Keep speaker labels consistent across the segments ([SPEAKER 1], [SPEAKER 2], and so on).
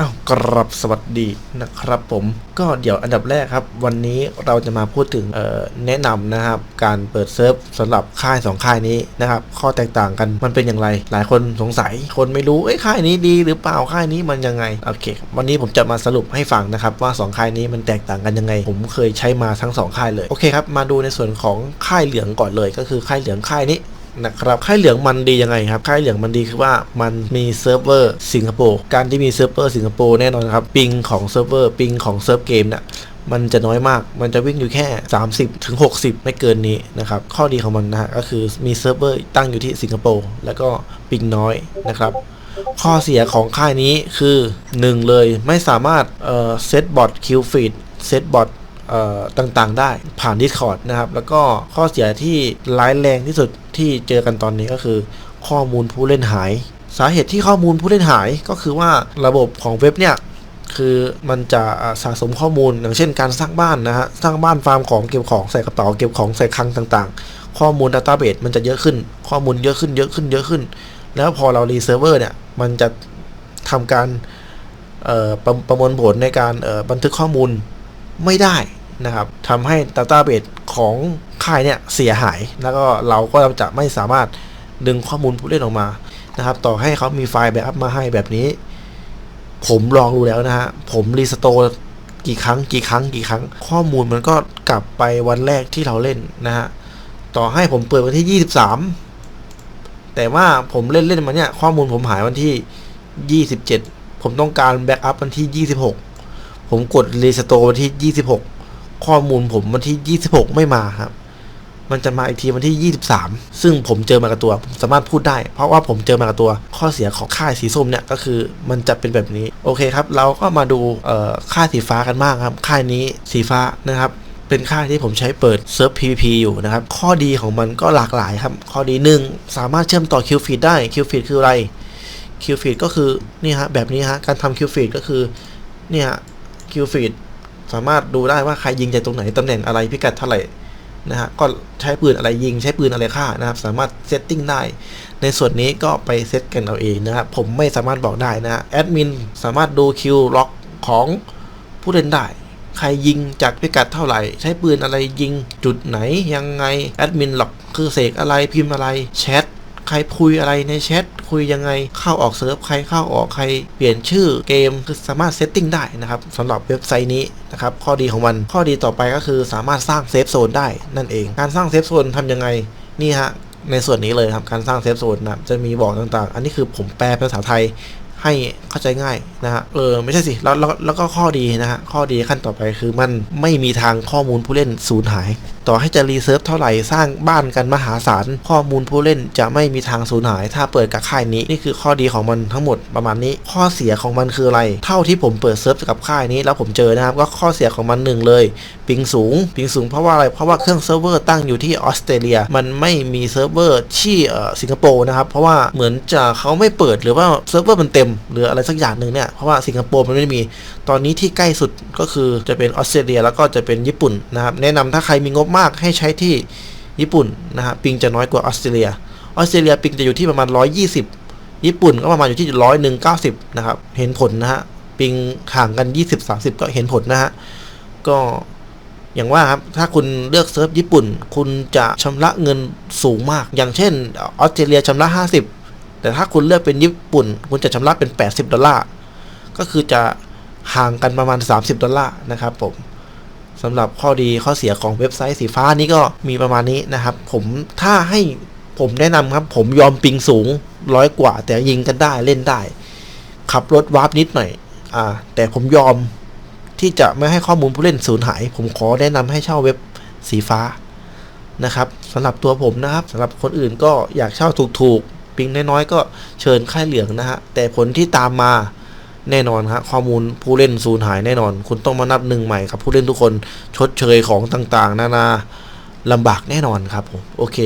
[SPEAKER 1] อ้าวกรับสวัสดีนะครับผมก็เดี๋ยวอันดับแรกครับ วันนี้เราจะมาพูดถึงแนะนำนะครับการเปิดเซิร์ฟสำหรับค่าย 2 ค่ายนี้นะครับข้อแตกต่างกันมันเป็นอย่างไร หลายคนสงสัย คนไม่รู้เอ้ยค่ายนี้ดีหรือเปล่าค่ายนี้มันยังไงโอเค วันนี้ผมจะมาสรุปให้ฟังนะครับว่า 2 ค่ายนี้มันแตกต่างกันยังไง ผมเคยใช้มาทั้ง 2 ค่ายเลยโอเคครับมาดูในส่วนของค่ายเหลืองก่อนเลย ก็คือค่ายเหลืองค่ายนี้ นะครับค่ายเหลืองมันดียังไงครับค่ายเหลืองมันดีคือว่ามันมีเซิร์ฟเวอร์สิงคโปร์การที่มีเซิร์ฟเวอร์สิงคโปร์แน่นอนครับปิงของเซิร์ฟเวอร์ปิงของเซิร์ฟเกมเนี่ยมันจะน้อยมาก มันจะวิ่งอยู่แค่ 30ถึง60 ไม่เกินนี้นะครับ ข้อดีของมันนะฮะก็คือมีเซิร์ฟเวอร์ตั้งอยู่ที่สิงคโปร์แล้วก็ปิงน้อยนะครับ ข้อเสียของค่ายนี้คือ 1 เลยไม่สามารถเอ่อเซตบอทคิวฟีดเซตบอท ต่างๆ ได้ผ่าน Discord นะครับ แล้วก็ข้อเสียที่ร้ายแรงที่สุดที่เจอกันตอนนี้ก็คือ ข้อมูลผู้เล่นหาย สาเหตุที่ข้อมูลผู้เล่นหายก็คือว่าระบบของเว็บเนี่ยคือมันจะสะสมข้อมูลอย่างเช่นการสร้างบ้านนะฮะสร้างบ้านฟาร์มของเก็บของใส่กระเป๋าเก็บของใส่คลังต่างๆ ข้อมูลดัตต้าเบสมันจะเยอะขึ้น ข้อมูลเยอะขึ้นเยอะขึ้นเยอะขึ้น แล้วพอเรารีเซิร์ฟเวอร์เนี่ยมันจะทำการประประมวลผลในการบันทึกข้อมูลไม่ได้ นะครับทำให้ดัตต้าเบสของค่ายเนี่ยเสียหาย แล้วก็เราก็จะไม่สามารถดึงข้อมูลผู้เล่นออกมานะครับ ต่อให้เขามีไฟล์แบ็กอัพมาให้แบบนี้ ผมลองดูแล้วนะฮะ ผมรีสโตร์กี่ครั้ง กี่ครั้ง กี่ครั้ง ข้อมูลมันก็กลับไปวันแรกที่เราเล่นนะฮะ ต่อให้ผมเปิดวันที่ 23 แต่ว่าผมเล่นเล่นมาเนี่ย ข้อมูลผมหายวันที่ 27 ผมต้องการแบ็กอัพวันที่ 26 ผมกดรีสโตร์วันที่ 26 ข้อมูลผมวันที่ 26 ไม่มาครับ มันจะมาอีกทีวันที่ 23 ซึ่งผมเจอมากับตัวผมสามารถพูดได้ เพราะว่าผมเจอมากับตัวข้อเสียของค่ายสีส้มเนี่ยก็คือมันจะเป็นแบบนี้ โอเคครับ เราก็มาดูค่ายสีฟ้ากันบ้างครับ ค่ายนี้สีฟ้านะครับเป็นค่ายที่ผมใช้เปิดเซิร์ฟ PVP อยู่นะครับ ข้อดีของมันก็หลากหลายครับ ข้อดีหนึ่งสามารถเชื่อมต่อ Q feed ได้ Q feed คืออะไร Q feed ก็คือนี่ฮะแบบนี้ฮะการทำ Q feed ก็คือเนี่ย Q feed สามารถดูได้ว่าใครยิงจากตรงไหนตำแหน่งอะไรพิกัดเท่าไหร่นะฮะก็ใช้ปืนอะไรยิงใช้ปืนอะไรฆ่านะครับ สามารถเซตติ้งได้ ในส่วนนี้ก็ไปเซตกันเอาเองนะครับผมไม่สามารถบอกได้นะแอดมินสามารถดูคิวล็อกของผู้เล่นได้ ใครยิงจากพิกัดเท่าไหร่ ใช้ปืนอะไรยิงจุดไหนยังไงแอดมินหลอกคือเสกอะไรพิมพ์อะไรแชทใครคุยอะไรในแชท คุยยังไง เข้าออกเซิร์ฟใครเข้าออกใครเปลี่ยนชื่อเกมคือสามารถเซตติ้งได้นะครับสำหรับเว็บไซต์นี้นะครับข้อดีของมันข้อดีต่อไปก็คือสามารถสร้างเซฟโซนได้นั่นเอง การสร้างเซฟโซนทำยังไงนี่ฮะในส่วนนี้เลยครับการสร้างเซฟโซนนะจะมีบอกต่างๆ อันนี้คือผมแปลเป็นภาษาไทย ให้เข้าใจง่ายนะฮะ เออไม่ใช่สิ แล้วแล้วแล้วก็ข้อดีนะฮะ ข้อดีขั้นต่อไปคือมันไม่มีทางข้อมูลผู้เล่นสูญหาย ต่อให้จะรีเซิร์ฟเท่าไหร่สร้างบ้านกันมหาศาล ข้อมูลผู้เล่นจะไม่มีทางสูญหาย ถ้าเปิดกับค่ายนี้ นี่คือข้อดีของมันทั้งหมดประมาณนี้ ข้อเสียของมันคืออะไร เท่าที่ผมเปิดเซิร์ฟกับค่ายนี้แล้วผมเจอนะครับ ก็ข้อเสียของมันหนึ่งเลย ปิงสูง ปิงสูงเพราะว่าอะไร เพราะว่าเครื่องเซิร์ฟเวอร์ตั้งอยู่ที่ออสเตรเลีย มันไม่มีเซิร์ฟเวอร์ที่เอ่อสิงคโปร์นะครับ เพราะว่าเหมือนจะเขาไม่เปิดหรือว่าเซิร์ฟเวอร์มันเต็มหรืออะไรสักอย่างหนึ่งเนี่ย เพราะว่าสิงคโปร์มันไม่มี ตอนนี้ที่ใกล้สุดก็คือจะเป็นออสเตรเลียแล้วก็จะเป็นญี่ปุ่นนะครับ แนะนำถ้าใครมีงบมากให้ใช้ที่ญี่ปุ่นนะครับปิงจะน้อยกว่าออสเตรเลีย ออสเตรเลียปิงจะอยู่ที่ประมาณ 120 ญี่ปุ่นก็ประมาณอยู่ที่ร้อยหนึ่งเก้าสิบนะครับ เห็นผลนะฮะ ปิงห่างกัน 20-30 ก็เห็นผลนะฮะ ก็อย่างว่าครับ ถ้าคุณเลือกเซิร์ฟญี่ปุ่น คุณจะชำระเงินสูงมาก อย่างเช่นออสเตรเลียชำระ 50 แต่ถ้าคุณเลือกเป็นญี่ปุ่น คุณจะชำระเป็น 80 ดอลลาร์ ก็คือจะห่างกันประมาณ 30 ดอลลาร์นะครับผมสำหรับข้อดีข้อเสียของเว็บไซต์สีฟ้านี้ก็มีประมาณนี้นะครับ ผมถ้าให้ผมแนะนำครับ ผมยอมปิงสูงร้อยกว่า แต่ยิงกันได้เล่นได้ ขับรถวาร์ปนิดหน่อย อ่า แต่ผมยอมที่จะไม่ให้ข้อมูลผู้เล่นสูญหาย ผมขอแนะนำให้เช่าเว็บสีฟ้านะครับสำหรับตัวผมนะครับสำหรับคนอื่นก็อยากเช่าถูกๆ ปิงน้อยๆก็เชิญค่ายเหลืองนะฮะแต่ผลที่ตามมาแน่นอนครับข้อมูลผู้เล่นสูญหายแน่นอน คุณต้องมานับหนึ่งใหม่ครับ ผู้เล่นทุกคนชดเชยของต่างๆ นานาลำบากแน่นอนครับผมโอเค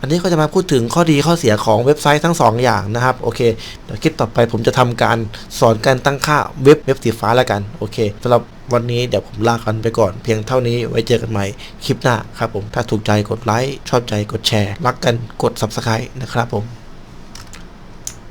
[SPEAKER 1] อันนี้ก็จะมาพูดถึงข้อดีข้อเสียของเว็บไซต์ทั้ง 2 อย่างนะครับโอเคเดี๋ยวคลิปต่อไปผมจะทำการสอนการตั้งค่าเว็บเว็บสีฟ้าแล้วกันโอเคสำหรับวันนี้เดี๋ยวผมลากันไปก่อน เพียงเท่านี้ไว้เจอกันใหม่คลิปหน้าครับผมถ้าถูกใจกดไลค์ชอบใจกดแชร์รักกันกด subscribe นะครับผม